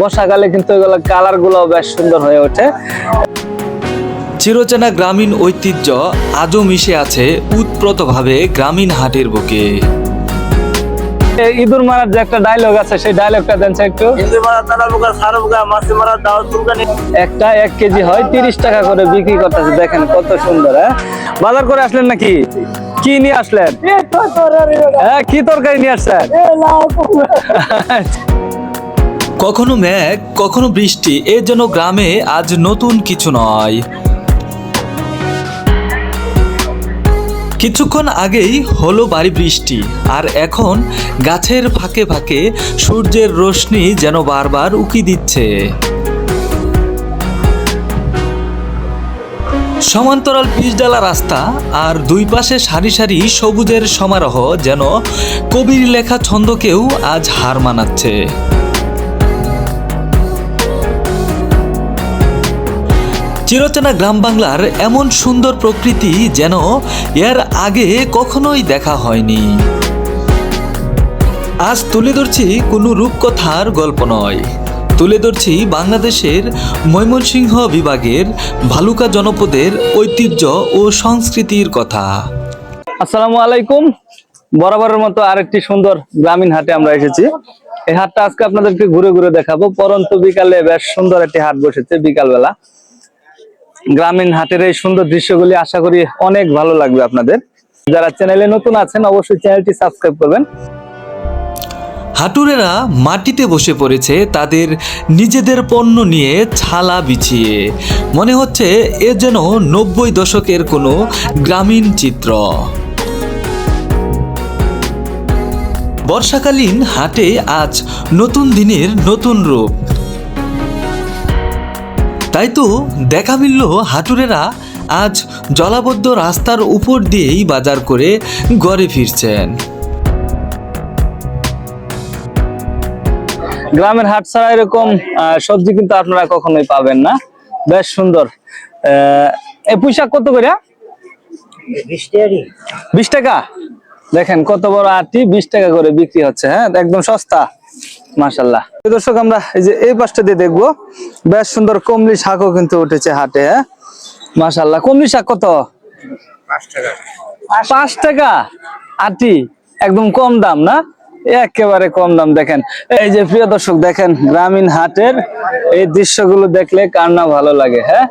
বর্ষাকালে কিন্তু এগুলো কালারগুলো বেশ সুন্দর হয়ে ওঠে। চিরচেনা গ্রামীণ ঐতিহ্য আজও মিশে আছে উৎপ্রতভাবে গ্রামীণ হাটের বুকে। ইঁদুর মারার যে একটা ডায়লগ আছে সেই ডায়লগটা দেন একটু। একটা এক কেজি হয় তিরিশ টাকা করে বিক্রি করতেছে। দেখেন কত সুন্দর হ্যাঁ? বাজার করে আসলেন নাকি? কি নিয়ে আসলেন? হ্যাঁ কি তরকারি নিয়ে আসছেন? কখনো মেঘ, কখনো বৃষ্টি এর যেন গ্রামে আজ নতুন কিছু নয়। কিছুক্ষণ আগেই হলো বাড়ি বৃষ্টি, আর এখন গাছের ফাঁকে ফাঁকে সূর্যের রোশনি যেন বারবার উকি দিচ্ছে। সমান্তরাল পিচডালা রাস্তা, আর দুই পাশে সারি সারি সবুজের সমারোহ যেন কবির লেখা ছন্দকেও আজ হার মানাচ্ছে। চিরচেনা গ্রাম বাংলার এমন সুন্দর প্রকৃতি যেন এর আগে কখনোই দেখা হয়নি। আজ তুলে ধরছি কোনো রূপকথার গল্প নয়। তুলে ধরছি বাংলাদেশের ময়মনসিংহ বিভাগের ভালুকা জনপদের ঐতিহ্য ও সংস্কৃতির কথা। আসসালামু আলাইকুম। বরাবরের মতো আরেকটি সুন্দর গ্রামীণ হাটে আমরা এসেছি। এই হাটটা আজকে আপনাদেরকে ঘুরে ঘুরে দেখাবো। পরন্ত বিকালে বেশ সুন্দর একটি হাট বসেছে বিকালবেলা। গ্রামীণ হাটের এই সুন্দর দৃশ্যগুলি আশা করি অনেক ভালো লাগবে আপনাদের। যারা চ্যানেলে নতুন আছেন, অবশ্যই চ্যানেলটি সাবস্ক্রাইব করবেন। হাটুরেরা মাটিতে বসে পড়েছে, তাদের নিজেদের পণ্য নিয়ে ছালা বিছিয়ে। মনে হচ্ছে এ যেন নব্বই দশকের কোনো গ্রামীণ চিত্র। বর্ষাকালীন হাটে আজ নতুন দিনের নতুন রূপ। তাই তো দেখা মিলল হাটুরেরা আজ জলাবদ্ধ রাস্তার উপর দিয়েই বাজার করে ঘরে ফিরছেন। গ্রামের হাট ছাড়া এরকম আহ, সবজি কিন্তু আপনারা কখনোই পাবেন না। বেশ সুন্দর। আহ, এই পুঁইশাক কত করে? বিশ টাকা? দেখেন কত বড় আটি বিশ টাকা করে বিক্রি হচ্ছে হ্যাঁ? একদম সস্তা। মাসাল্লাহ দর্শক আমরা এই যে এই পাশটা দিয়ে দেখব বেশ সুন্দর কমলি শাকও কিন্তু উঠেছে হাটে হ্যাঁ? কমলি শাক কত? পাঁচ টাকা। আটি একদম কম দাম না? একেবারে কম দাম দেখেন। এই যে প্রিয় দর্শক দেখেন গ্রামীণ হাটের এই দৃশ্যগুলো দেখলে কার না ভালো লাগে হ্যাঁ?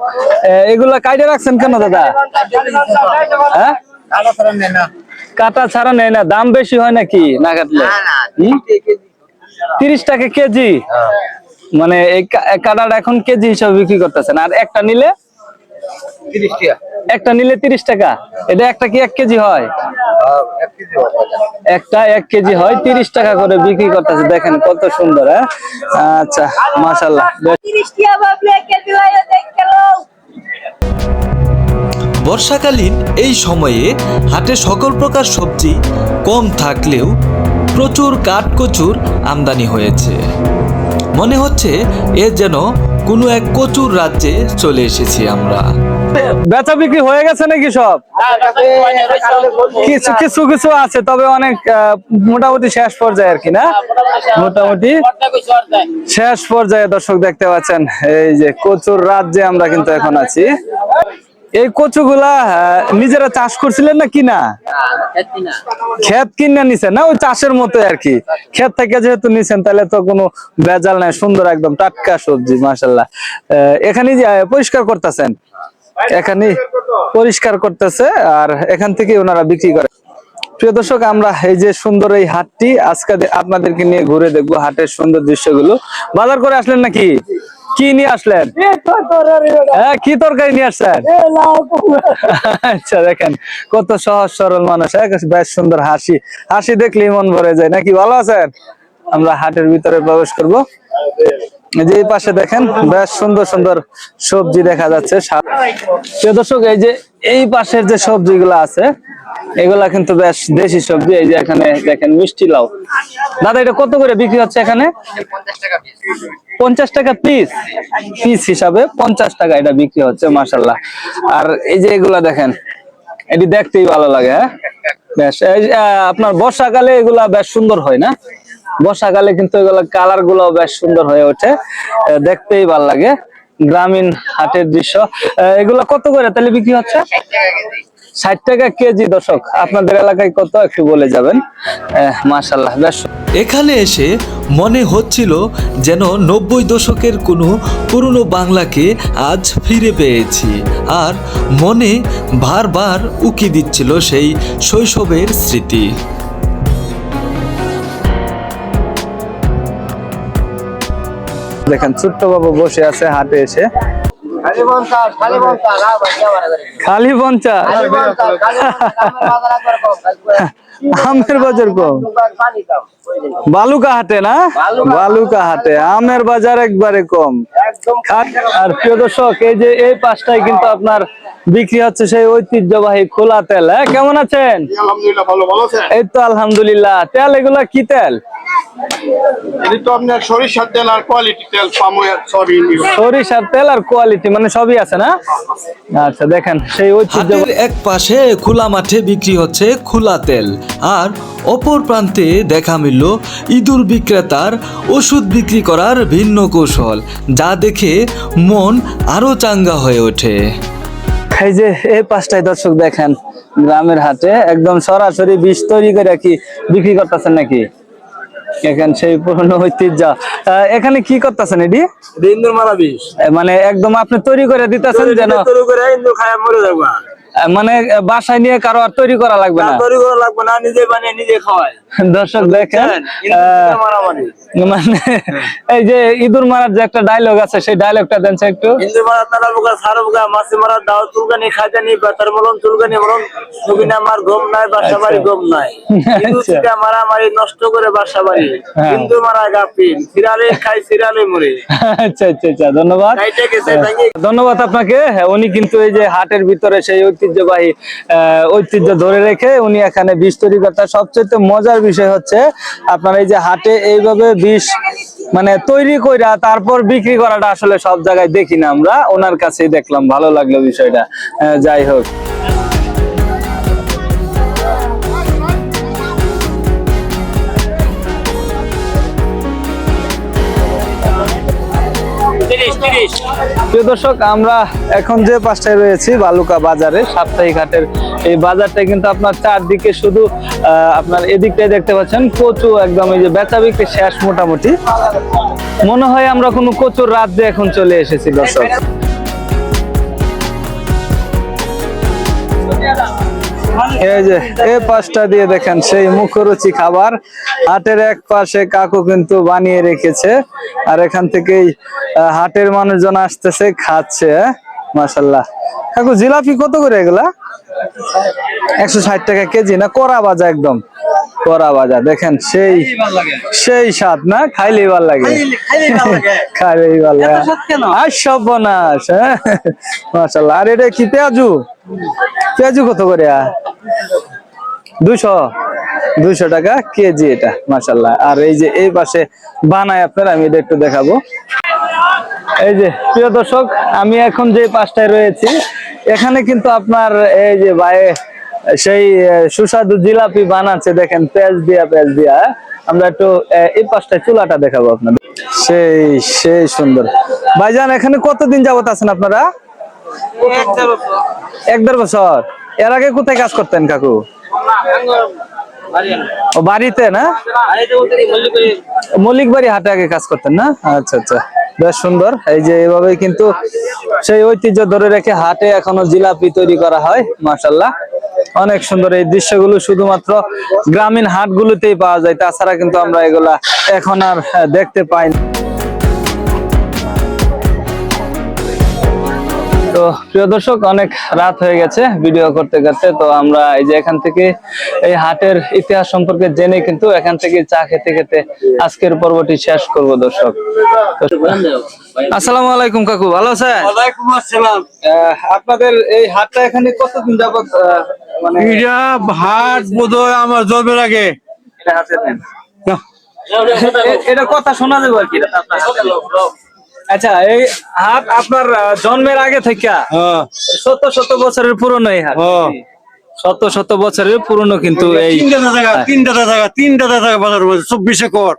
এগুলা কাইটে রাখছেন কেন দাদা? হ্যাঁ? কাটা ছাড়া নেই না। দাম বেশি হয় নাকি না কাটলে? তিরিশ টাকা কেজি? মানে এই এখন কেজি হিসাবে বিক্রি করতেছেন। আর একটা নিলে? একটা নিলে তিরিশ টাকা। এটা একটা কি এক কেজি হয়? একটা এক কেজি হয় তিরিশ টাকা করে বিক্রি করতেছে। দেখেন কত সুন্দর হ্যাঁ? আচ্ছা calor. বর্ষাকালীন এই সময়ে হাটে সকল প্রকার সবজি কম থাকলেও প্রচুর কাঠকচুর আমদানি হয়েছে। মনে হচ্ছে এ যেন কোনো এক কচুর রাজ্যে চলে এসেছি আমরা। বেচা বিক্রি হয়ে গেছে নাকি সব? কিছু কিছু কিছু আছে, তবে অনেক মোটামুটি শেষ পর্যায়ে আর কি, না? মোটামুটি শেষ পর্যায়ে দর্শক দেখতে পাচ্ছেন, এই যে কচুর রাজ্যে আমরা কিন্তু এখন আছি। এই কচুগুলা নিজেরা চাষ করছিলেন না কিনা? ক্ষেত কিনে নিছেন না? ওই চাষের মতো আর কি। ক্ষেত থেকে যেহেতু নিছেন, তাহলে তো কোনো ভেজাল নাই, সুন্দর একদম টাটকা সবজি মাসাল্লাহ এখানে পরিষ্কার করতেছেন? এখানে পরিষ্কার করতেছে আর এখান থেকে ওনারা বিক্রি করে। প্রিয় দর্শক, আমরা এই যে সুন্দর এই হাটটি, আজকে আপনাদেরকে নিয়ে ঘুরে দেখব হাটের সুন্দর দৃশ্যগুলো। বাজার করে আসলেন নাকি? কি নিয়ে আসলেন? হ্যাঁ কি তরকারি নিয়ে আসছেন আচ্ছা দেখেন কত সহজ সরল মানুষ হ্যাঁ, বেশ সুন্দর হাসি। হাসি দেখলেই মন ভরে যায়। নাকি ভালো আছেন? আমরা হাটের ভিতরে প্রবেশ করব। যে এই পাশে দেখেন বেশ সুন্দর সুন্দর সবজি দেখা যাচ্ছে। দর্শক এই যে এই পাশের যে সবজিগুলো আছে এগুলা কিন্তু বেশ দেশি সবজি। এই যে এখানে দেখেন মিষ্টি লাউ। দাদা এটা কত করে বিক্রি হচ্ছে এখানে? পঞ্চাশ টাকা পিস পিস হিসাবে পঞ্চাশ টাকা এটা বিক্রি হচ্ছে মাসাল্লাহ আর এই যে এগুলা দেখেন, এটি দেখতেই ভালো লাগে হ্যাঁ? বেশ আপনার বর্ষাকালে এগুলা বেশ সুন্দর হয় না? বর্ষাকালে কিন্তু এগুলো কালারগুলো বেশ সুন্দর হয়ে ওঠে দেখতেই ভালো লাগে। গ্রামীণ হাটের দৃশ্য এগুলো কত করে তাহলে বিক্রি হচ্ছে? ষাট টাকা কেজি দর্শক আপনাদের এলাকায় কত একটু বলে যাবেন? মাশাল্লাহ বেশ। এখানে এসে মনে হচ্ছিল যেন নব্বই দশকের কোনো পুরনো বাংলাকে আজ ফিরে পেয়েছি। আর মনে বারবার উকি দিচ্ছিল সেই শৈশবের স্মৃতি। দেখেন ছোট্ট বাবু বসে আছে হাটে এসে। খালি পঞ্চাশ আমার বাজার কম বালুকা হাটে না? বালুকা হাটে আমের বাজার একবারে কম। একদম আর- প্রিয় দর্শক এই যে এই পাশটায় কিন্তু আপনার বিক্রি হচ্ছে সেই ঐতিহ্যবাহী খোলা তেল হ্যাঁ? কেমন আছেন? আলহামদুলিল্লাহ ভালো ভালো আছে এই তো আলহামদুলিল্লাহ। তেল এগুলা কি তেল? এটি তো আপনার সরিষার তেল আর কোয়ালিটি তেল পামো সবই সরিষার তেল আর কোয়ালিটি মানে সবই আছে না? আচ্ছা দেখেন সেই ঐতিহ্য এক পাশে খোলা মাঠে বিক্রি হচ্ছে খোলা তেল আর অপর প্রান্তে দেখা মিলল ইঁদুর বিক্রেতার ওষুধ বিক্রি করার ভিন্ন কৌশল যা দেখে মন আরও চাঙ্গা হয়ে ওঠে। এই যে এই পাঁচটায় দর্শক দেখেন গ্রামের হাটে একদম সরাসরি বীজ তৈরি করে কি বিক্রি করতেছেন নাকি? এখানে সেই পুরনো ঐতিহ্য। আহ, এখানে কি করতেছেন এটি ইন্দুর মারা বিষ। মানে একদম আপনি তৈরি করে দিতেছেন যেন তৈরি করে ইন্দুর খায় মরে যাবা। মানে বাসায় নিয়ে কারও আর তৈরি করা লাগবে না? তৈরি করা লাগবে না নিজে বানিয়ে নিজে খাওয়ায়। দর্শক দেখেন মানে এই যে ইঁদুর মারার যে একটা ডায়লগ আছে সেই ডায়লগটা দেন একটু। ইন্দুর মারা তারা বুকা সারা বুকা মাসি মারা দাও চুলকানি খাজানি বেতার মলন চুলকানি মলন সুবিনা আমার ঘুম নাই বাসা বাড়ি ঘুম নাই। হিন্দু আচ্ছা। থেকে মারামারি নষ্ট করে বাসা বাড়ি। হ্যাঁ। হিন্দু মারা গাপিন সিরালে খাই সিরালে মরে। আচ্ছা আচ্ছা আচ্ছা ধন্যবাদ। ধন্যবাদ আপনাকে। হ্যাঁ, উনি কিন্তু এই যে হাটের ভিতরে সেই ঐতিহ্যবাহী ঐতিহ্য ধরে রেখে উনি এখানে বিষ তৈরি করতে সবচেয়ে মজার বিষয় হচ্ছে, আপনার এই যে হাটে এইভাবে বিষ মানে তৈরি কইরা তারপর বিক্রি করাটা আসলে সব জায়গায় দেখি না আমরা। ওনার কাছেই দেখলাম, ভালো লাগল বিষয়টা। যাই হোক। প্রিয় দর্শক, আমরা এখন যে পাশটায় রয়েছি, বালুকা বাজারে সাপ্তাহিক হাটের এই বাজারটা কিন্তু আপনার চারদিকে শুধু আপনার এদিকটাই দেখতে পাচ্ছেন, কচু একদম এই যে বেচা বিক্রি শেষ মোটামুটি। মনে হয় আমরা কোনো কচুর রাত দিয়ে এখন চলে এসেছি, দর্শক। এই যে এই পাশটা দিয়ে দেখেন সেই মুখরুচি খাবার হাটের এক পাশে কাকু কিন্তু বানিয়ে রেখেছে আর এখান থেকেই হাটের মানুষজন আসতেছে, খাচ্ছে? মাশাল্লাহ কাকু জিলাপি কত করে এগুলা? একশো ষাট টাকা কেজি না করা বাজা একদম? করা বাজা দেখেন সেই সেই স্বাদ না? খাইলেই ভালো লাগে। খাইলেই ভালো লাগে। আর সব বনাস হ্যাঁ? মাশাল্লাহ আর এটা কি পেঁয়াজু? পেঁয়াজু কত করে? দুশো দুশো টাকা কেজি এটা মাশাল্লাহ আর এই যে এই পাশে বানায় আপনার আমি এটা একটু দেখাবো। এই যে প্রিয় দর্শক আমি এখন যে পাশটায় রয়েছি এখানে কিন্তু আপনার এই যে বাইরে সেই সুস্বাদু জিলাপি বানাচ্ছে দেখেন পেঁয়াজ দিয়া পেঁয়াজ দিয়া হ্যাঁ? আমরা একটু এই পাশটায় চুলাটা দেখাবো আপনাদের। সেই সেই সুন্দর। ভাইজান এখানে কতদিন যাবত আছেন আপনারা? এক দেড় বছর। এর আগে কোথায় কাজ করতেন কাকু? বাড়িতে না? মল্লিক বাড়ি হাটে আগে কাজ করতেন না? আচ্ছা আচ্ছা। বেশ সুন্দর। এই যে এইভাবে কিন্তু সেই ঐতিহ্য ধরে রেখে হাটে এখনও জিলাপি তৈরি করা হয় মাসাল্লাহ অনেক সুন্দর এই দৃশ্যগুলো শুধুমাত্র গ্রামীণ হাটগুলোতেই পাওয়া যায়, তাছাড়া কিন্তু আমরা এগুলা এখন আর দেখতে পাই না। তো প্রিয় দর্শক অনেক রাত হয়ে গেছে ভিডিও করতে করতে। তো আমরা এই যে এখান থেকে এই হাটের ইতিহাস সম্পর্কে জেনে কিন্তু এখান থেকে চা খেতে খেতে আজকের পর্বটি শেষ করব দর্শক। আসসালামু আলাইকুম কাকু ভালো আছেন? ওয়ালাইকুম আসসালাম। আহ, আপনাদের এই হাটটা এখানে কতদিন যাবত আহ, মানে এটা হাট বোধহয় আমার জন্মের আগে। এটা হাতে এটা কথা শোনা যাবে আর কি আপনার। আচ্ছা এই হাট আপনার জন্মের আগে থেকে হ্যাঁ। শত শত বছরের পুরনো এই হাট হ্যাঁ। শত শত বছরের পুরনো কিন্তু এই তিনটা জায়গা তিনটা জায়গা তিনটা জায়গা বাজার চব্বিশে কর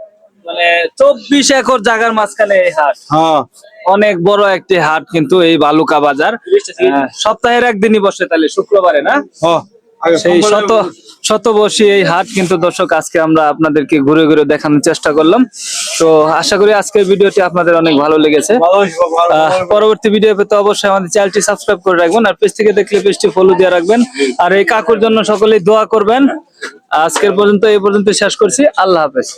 মানে চব্বিশ একর জায়গার মাঝখানে এই হাট হ্যাঁ। অনেক বড় একটি হাট কিন্তু এই বালুকা বাজার। সপ্তাহের একদিনই বসে তাহলে শুক্রবারে না? হ্যাঁ। সেই শত শতবর্ষী এই হাট কিন্তু দর্শক আজকে আমরা আপনাদেরকে ঘুরে ঘুরে দেখানোর চেষ্টা করলাম। তো আশা করি আজকের ভিডিওটি আপনাদের অনেক ভালো লেগেছে। পরবর্তী ভিডিও পেতে অবশ্যই আমাদের চ্যানেলটি সাবস্ক্রাইব করে রাখবেন আর পেজ থেকে দেখলে পেজটি ফলো দিয়ে রাখবেন। আর এই কাকুর জন্য সকলেই দোয়া করবেন। আজকের পর্যন্ত এই পর্যন্ত শেষ করছি। আল্লাহ হাফেজ।